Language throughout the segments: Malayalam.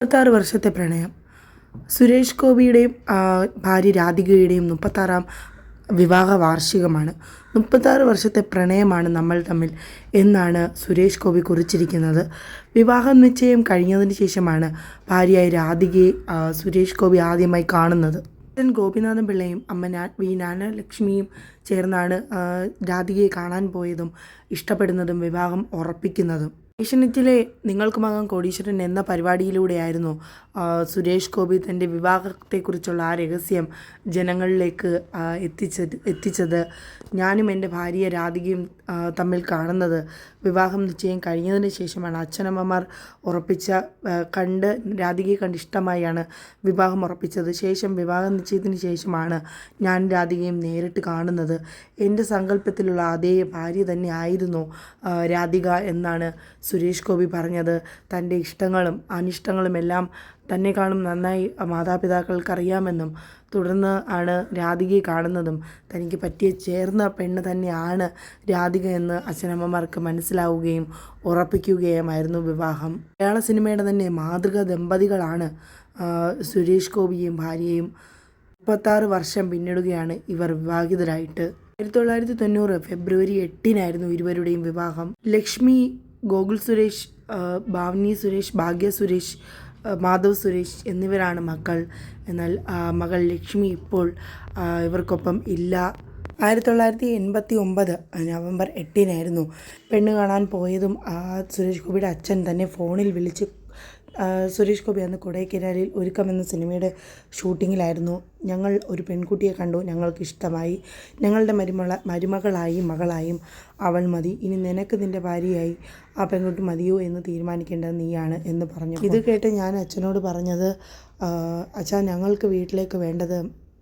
മുപ്പത്താറ് വർഷത്തെ പ്രണയം. സുരേഷ് ഗോപിയുടെയും ഭാര്യ രാധികയുടെയും മുപ്പത്താറാം വിവാഹ വാർഷികമാണ്. മുപ്പത്താറ് വർഷത്തെ പ്രണയമാണ് നമ്മൾ തമ്മിൽ എന്നാണ് സുരേഷ് ഗോപി കുറിച്ചിരിക്കുന്നത്. വിവാഹ നിശ്ചയം കഴിഞ്ഞതിന് ശേഷമാണ് ഭാര്യയായ രാധികയെ സുരേഷ് ഗോപി ആദ്യമായി കാണുന്നത്. ഗോപിനാഥൻ പിള്ളയും അമ്മ വി നാനലക്ഷ്മിയും ചേർന്നാണ് രാധികയെ കാണാൻ പോയതും ഇഷ്ടപ്പെടുന്നതും വിവാഹം ഉറപ്പിക്കുന്നതും. ഏഷ്യനെറ്റിലെ നിങ്ങൾക്ക് മകൻ കോടീശ്വരൻ എന്ന പരിപാടിയിലൂടെയായിരുന്നു സുരേഷ് ഗോപി തന്റെ വിവാഹത്തെക്കുറിച്ചുള്ള ആ രഹസ്യം ജനങ്ങളിലേക്ക് എത്തിച്ച എത്തിച്ചത് ഞാനും എന്റെ ഭാര്യ രാധികയും തമ്മിൽ കാണുന്നത് വിവാഹം നിശ്ചയം കഴിഞ്ഞതിന് ശേഷമാണ്. അച്ഛനമ്മമാർ ഉറപ്പിച്ച കണ്ട് രാധികയെ കണ്ട് ഇഷ്ടമായാണ് വിവാഹം ഉറപ്പിച്ചത്. ശേഷം വിവാഹ നിശ്ചയത്തിന് ശേഷമാണ് ഞാൻ രാധികയും നേരിട്ട് കാണുന്നത്. എന്റെ സങ്കല്പത്തിലുള്ള അതേ ഭാര്യ തന്നെ ആയിരുന്നു രാധിക എന്നാണ് സുരേഷ് ഗോപി പറഞ്ഞത് തന്റെ ഇഷ്ടങ്ങളും അനിഷ്ടങ്ങളും എല്ലാം തന്നെക്കാളും നന്നായി മാതാപിതാക്കൾക്കറിയാമെന്നും തുടർന്ന് ആണ് രാധികയെ കാണുന്നതും തനിക്ക് പറ്റിയ ചേർന്ന പെണ്ണ് തന്നെയാണ് രാധിക എന്ന് അച്ഛനമ്മമാർക്ക് മനസ്സിലാവുകയും ഉറപ്പിക്കുകയുമായിരുന്നു വിവാഹം. മലയാള സിനിമയുടെ തന്നെ മാതൃക ദമ്പതികളാണ് സുരേഷ് ഗോപിയും ഭാര്യയും. മുപ്പത്താറ് വർഷം പിന്നിടുകയാണ് ഇവർ വിവാഹിതരായിട്ട്. ആയിരത്തി തൊള്ളായിരത്തി തൊണ്ണൂറ് ഫെബ്രുവരി എട്ടിനായിരുന്നു ഇരുവരുടെയും വിവാഹം. ലക്ഷ്മി ഗോകുൽ സുരേഷ് ഭാവനി സുരേഷ് ഭാഗ്യ സുരേഷ് മാധവ് സുരേഷ് എന്നിവരാണ് മക്കൾ. എന്നാൽ മകൾ ലക്ഷ്മി ഇപ്പോൾ ഇവർക്കൊപ്പം ഇല്ല. ആയിരത്തി തൊള്ളായിരത്തി എൺപത്തി ഒമ്പത് നവംബർ എട്ടിനായിരുന്നു. പെണ്ണ് കാണാൻ പോയതും സുരേഷ് ഗോപിയുടെ അച്ഛൻ തന്നെ ഫോണിൽ വിളിച്ച് സുരേഷ് ഗോപി അന്ന് കൊടൈക്കനാലിൽ ഒരുക്കം എന്ന സിനിമയുടെ ഷൂട്ടിങ്ങിലായിരുന്നു. ഞങ്ങൾ ഒരു പെൺകുട്ടിയെ കണ്ടു. ഞങ്ങൾക്ക് ഇഷ്ടമായി. ഞങ്ങളുടെ മരുമള മരുമകളായി മകളായും അവൾ മതി. ഇനി നിനക്ക് നിന്റെ ഭാര്യയായി ആ പെൺകുട്ടി മതിയോ എന്ന് തീരുമാനിക്കേണ്ടത് നീയാണ് എന്ന് പറഞ്ഞു ഇത് കേട്ട് ഞാൻ അച്ഛനോട് പറഞ്ഞത് "ആ, അച്ഛാ ഞങ്ങൾക്ക് വീട്ടിലേക്ക് വേണ്ടത്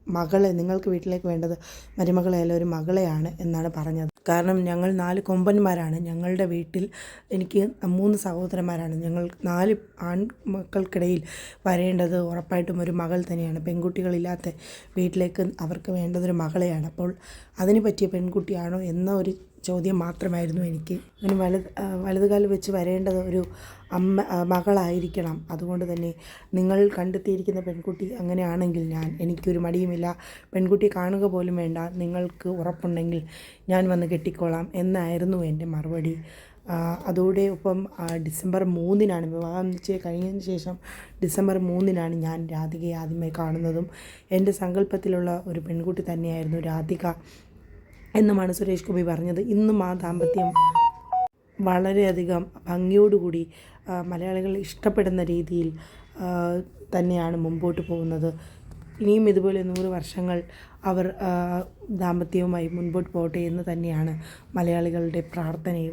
മകളെ നിങ്ങൾക്ക് വീട്ടിലേക്ക് വേണ്ടത് മരുമകളെയല്ല ഒരു മകളെയാണ് എന്നാണ് പറഞ്ഞത്. കാരണം ഞങ്ങൾ നാല് കൊമ്പന്മാരാണ്. ഞങ്ങളുടെ വീട്ടിൽ എനിക്ക് മൂന്ന് സഹോദരന്മാരാണ്. ഞങ്ങൾ നാല് ആൺമക്കൾക്കിടയിൽ വരേണ്ടത് ഉറപ്പായിട്ടും ഒരു മകൾ തന്നെയാണ്. പെൺകുട്ടികളില്ലാത്ത വീട്ടിലേക്ക് അവർക്ക് വേണ്ടതൊരു മകളെയാണ്. അപ്പോൾ അതിന് പറ്റിയ പെൺകുട്ടിയാണോ എന്ന ഒരു ചോദ്യം മാത്രമായിരുന്നു എനിക്ക്. അങ്ങനെ വലത് വലതുകാൽ വെച്ച് വരേണ്ടത് ഒരു അമ്മ മകളായിരിക്കണം. അതുകൊണ്ട് തന്നെ നിങ്ങൾ കണ്ടെത്തിയിരിക്കുന്ന പെൺകുട്ടി അങ്ങനെയാണെങ്കിൽ ഞാൻ എനിക്കൊരു മടിയുമില്ല. പെൺകുട്ടി കാണുക പോലും വേണ്ട. നിങ്ങൾക്ക് ഉറപ്പുണ്ടെങ്കിൽ ഞാൻ വന്ന് കെട്ടിക്കോളാം എന്നായിരുന്നു എന്റെ മറുപടി. അതോടെ ഒപ്പം ഡിസംബർ മൂന്നിനാണ് വിവാഹം നിശ്ചയം കഴിഞ്ഞതിന് ശേഷം ഡിസംബർ മൂന്നിനാണ് ഞാൻ രാധികയെ ആദ്യമായി കാണുന്നതും. എന്റെ സങ്കല്പത്തിലുള്ള ഒരു പെൺകുട്ടി തന്നെയായിരുന്നു രാധിക. എന്നുമാണ് സുരേഷ് ഗോപി പറഞ്ഞത്. ഇന്നും ആ ദാമ്പത്യം വളരെയധികം ഭംഗിയോടുകൂടി മലയാളികൾ ഇഷ്ടപ്പെടുന്ന രീതിയിൽ തന്നെയാണ് മുമ്പോട്ട് പോകുന്നത്. ഇനിയും ഇതുപോലെ നൂറ് വർഷങ്ങൾ അവർ ദാമ്പത്യവുമായി മുൻപോട്ട് പോകട്ടെ എന്ന് തന്നെയാണ് മലയാളികളുടെ പ്രാർത്ഥനയും.